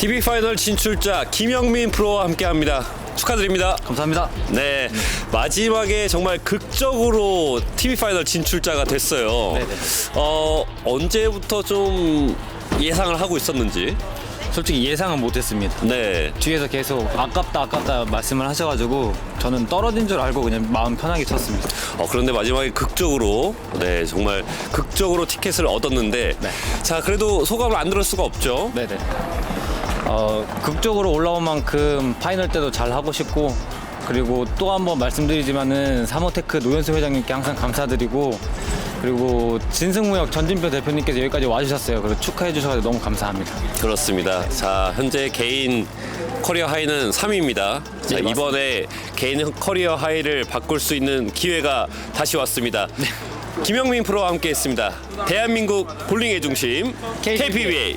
TV 파이널 진출자 김영민 프로와 함께합니다. 축하드립니다. 감사합니다. 네, 마지막에 정말 극적으로 TV 파이널 진출자가 됐어요. 네네. 어 언제부터 좀 예상을 하고 있었는지. 솔직히 예상은 못했습니다. 네, 뒤에서 계속 아깝다 아깝다 말씀을 하셔가지고 저는 떨어진 줄 알고 그냥 마음 편하게 쳤습니다. 어, 그런데 마지막에 극적으로 네 정말 극적으로 티켓을 얻었는데 네. 자 그래도 소감을 안 들을 수가 없죠. 네네. 어, 극적으로 올라온 만큼 파이널 때도 잘 하고 싶고 그리고 또 한번 말씀드리지만은 사모테크 노현수 회장님께 항상 감사드리고 그리고 진승무역 전진표 대표님께서 여기까지 와주셨어요. 그래서 축하해 주셔서 너무 감사합니다. 그렇습니다. 자 현재 개인 커리어 하이는 3위입니다. 자 네. 이번에 개인 커리어 하이를 바꿀 수 있는 기회가 다시 왔습니다. 네. 김영민 프로와 함께 했습니다. 대한민국 볼링의 중심. KPBA.